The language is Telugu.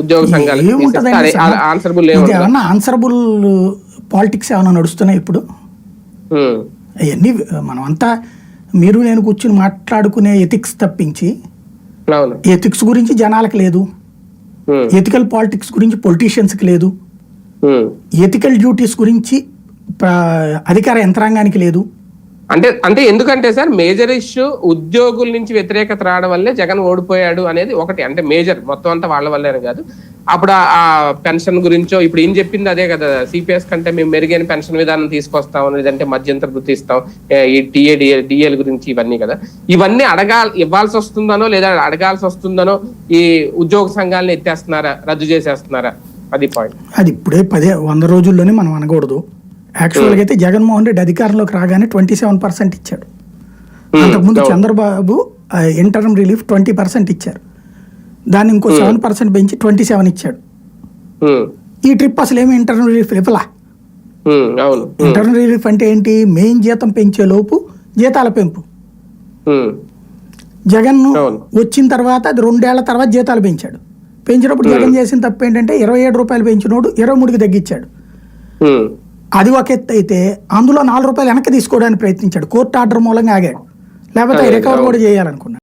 ఉద్యోగ సంఘాలు? ఆన్సరబుల్ ఏమన్నా ఆన్సరబుల్ పాలిటిక్స్ ఏమైనా నడుస్తున్నాయి ఇప్పుడు? అవన్నీ మనం అంతా మీరు నేను కూర్చుని మాట్లాడుకునే ఎథిక్స్ తప్పించి ఎథిక్స్ గురించి జనాలకు లేదు. ఎథికల్ పాలిటిక్స్ గురించి పొలిటీషియన్స్కి లేదు. ఎథికల్ డ్యూటీస్ గురించి అధికార యంత్రాంగానికి లేదు. అంటే అంటే ఎందుకంటే సార్ మేజర్ ఇష్యూ ఉద్యోగుల నుంచి వ్యతిరేకత రావడం వల్లే జగన్ ఓడిపోయాడు అనేది ఒకటి. అంటే మేజర్ మొత్తం అంతా వాళ్ళ వల్లేనే కాదు. అప్పుడు ఆ- పెన్షన్ గురించో ఇప్పుడు ఏం చెప్పింది అదే కదా సిపిఎస్ కంటే మేము మెరుగైన పెన్షన్ విధానం తీసుకొస్తాం లేదంటే మధ్యంతర వృత్తి ఇస్తాం ఈ టీఏ డిఎల్ గురించి ఇవన్నీ కదా. ఇవన్నీ అడగా ఇవ్వాల్సి వస్తుందనో లేదా అడగాల్సి వస్తుందనో ఈ ఉద్యోగ సంఘాలను ఎత్తేస్తున్నారా రద్దు చేసేస్తున్నారా? అది పాయింట్ అది ఇప్పుడే పదే వంద రోజుల్లోనే మనం అనకూడదు. యాక్చువల్గా అయితే జగన్మోహన్ రెడ్డి అధికారంలోకి రాగానే ట్వంటీ సెవెన్ పర్సెంట్ ఇచ్చాడు. అంతకుముందు Chandrababu interim relief twenty percent ఇచ్చారు. దాన్ని ఇంకో సెవెన్ పర్సెంట్ పెంచి ట్వంటీ సెవెన్ ఇచ్చాడు. ఈ ట్రిప్ అసలు ఏమి ఇంటర్మ్ రిలీఫ్ ఇవ్వలా? ఇంటర్మ్ రిలీఫ్ అంటే ఏంటి? మెయిన్ జీతం పెంచే లోపు జీతాల పెంపు. జగన్. వచ్చిన తర్వాత అది రెండేళ్ళ తర్వాత జీతాలు పెంచాడు. పెంచినప్పుడు జగన్ చేసిన తప్పు ఏంటంటే ఇరవై ఏడు రూపాయలు పెంచినోడు ఇరవై మూడుకి తగ్గించాడు. అది ఒక ఎత్తు అయితే అందులో నాలుగు రూపాయలు వెనక్కి తీసుకోవడానికి ప్రయత్నించాడు. కోర్టు ఆర్డర్ మూలంగా ఆగాడు. లేకపోతే రికవర్. కూడా చేయాలనుకున్నాడు.